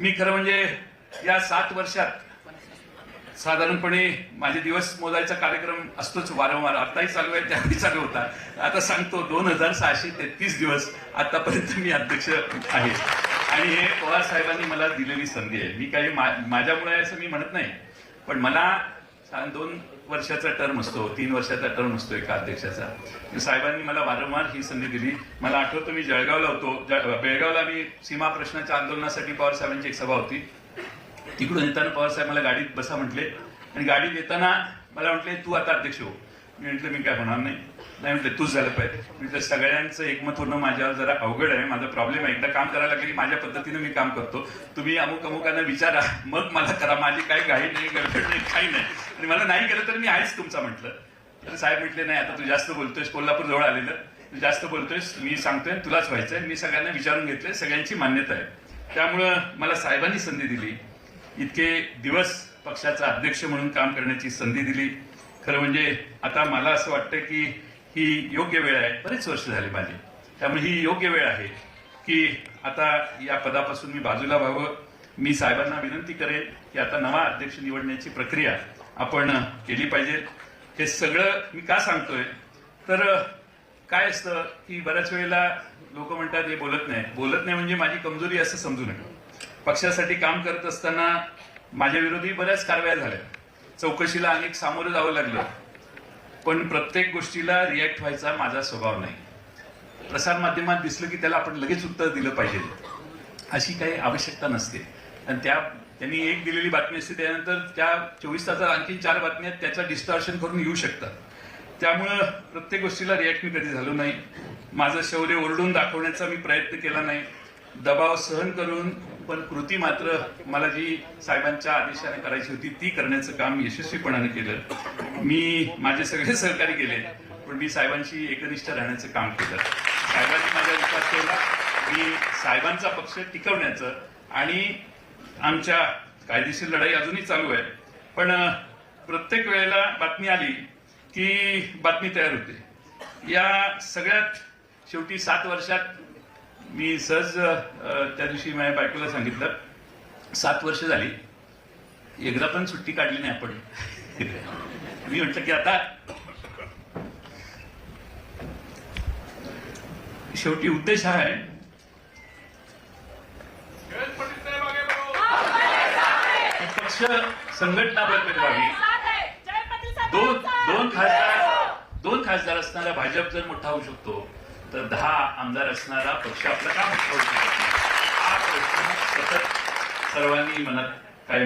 मी खरं म्हणजे या सात वर्षात साधारणपणे माझे दिवस मोजायचा कार्यक्रम असतोच वारंवार. आताही चालू आहे त्यावेळी चालू होता. आता सांगतो दोन हजार सहाशे तेहतीस दिवस आतापर्यंत मी अध्यक्ष आहे. आणि हे पवार साहेबांनी मला दिलेली संधी आहे. मी काही मा- माझ्यामुळे असं मी म्हणत नाही. पण मला साधारण दोन वर्षाचा टर्म असतो तीन वर्षाचा टर्म असतो एका अध्यक्षाचा. साहेबांनी मला वारंवार ही संधी दिली. मला आठवतं मी जळगावला होतो. बेळगावला मी सीमा प्रश्नाच्या आंदोलनासाठी पवार साहेबांची एक सभा होती. तिकडून येताना पवार साहेब मला गाडीत बसा म्हटले. आणि गाडीत येताना मला म्हटले तू आता अध्यक्ष हो. मी म्हटलं मी काय होणार नाही. नाही म्हटलं तूच झालं पाहिजे. म्हटलं सगळ्यांचं एकमत होणं माझ्यावर जरा अवघड आहे. माझा प्रॉब्लेम आहे. एकदा काम करायला लागली माझ्या पद्धतीनं मी काम करतो. तुम्ही अमुक अमुकांना विचारा. मग मला करा. माझी काही घाई नाही गडबड नाही काही नाही. आणि मला नाही केलं तर मी आहेच तुमचा म्हटलं. तर साहेब म्हटले नाही आता तू जास्त बोलतोयस. कोल्हापूर जवळ आलेलं. तू जास्त बोलतोयस. मी सांगतोय तुलाच व्हायचंय. मी सगळ्यांना विचारून घेतलंय. सगळ्यांची मान्यता आहे. त्यामुळं मला साहेबांनी संधी दिली. इतके दिवस पक्षाचा अध्यक्ष म्हणून काम करण्याची संधी दिली. खरं म्हणजे आता मला असं वाटतं की ही योग्य वेळ आहे. बरेच वर्ष झाले माझे. त्यामुळे ही योग्य वेळ आहे की आता या पदापासून मी बाजूला व्हावं. मी साहेबांना विनंती करेन की आता नवा अध्यक्ष निवडण्याची प्रक्रिया आपण केली पाहिजे. हे सगळं मी का सांगतोय? तर काय असतं की बऱ्याच वेळेला लोक म्हणतात हे बोलत नाही. बोलत नाही म्हणजे माझी कमजोरी असं समजू नये पक्षासाठी काम करत असताना माझ्या विरोधी बऱ्याच कारवाया झाल्या. चौकशीला अनेक सामोरं जावं लागलं. पण प्रत्येक गोष्टीला रिॲक्ट व्हायचा माझा स्वभाव नाही. प्रसारमाध्यमात दिसलं की त्याला आपण लगेच उत्तर दिलं पाहिजे. अशी काही आवश्यकता नसते. आणि त्या त्यांनी एक दिलेली बातमी असते त्यानंतर त्या चोवीस तासात आणखी चार बातम्या त्याचं डिस्टॉर्शन करून येऊ शकतात. त्यामुळं प्रत्येक गोष्टीला रिॲक्ट मी कधी झालो नाही. माझं शौर्य ओरडून दाखवण्याचा मी प्रयत्न केला नाही. दबाव सहन करून पण कृती मात्र मला जी साहेबांच्या आदेशाने करायची होती ती करण्याचं काम यशस्वीपणाने केलं. मी माझे सगळे सहकारी केले पण मी साहेबांशी एकनिष्ठ राहण्याचं काम केलं. साहेबांनी माझा विश्वास ठेवला. मी साहेबांचा पक्ष टिकवण्याचं आणि आमच्या कायदेशीर लढाई अजूनही चालू आहे. पण प्रत्येक वेळेला बातमी आली की बातमी तयार होते. या सगळ्यात शेवटी सात वर्षात मी सहज त्या दिवशी माझ्या बायकोला सांगितलं सात वर्ष झाली एकदा पण सुट्टी काढली नाही आपण. मी म्हटलं की आता शेवटी उद्देश हा आहे. की पक्ष संघटनाबद्ध व्हावी दोन दोन खासदार दोन खासदार असणारा भाजप जर मोठा होऊ शकतो तर दहा आमदार असणारा पक्ष आपला का मोठा होऊ नाही हा प्रश्न सतत सर्वांनी मनात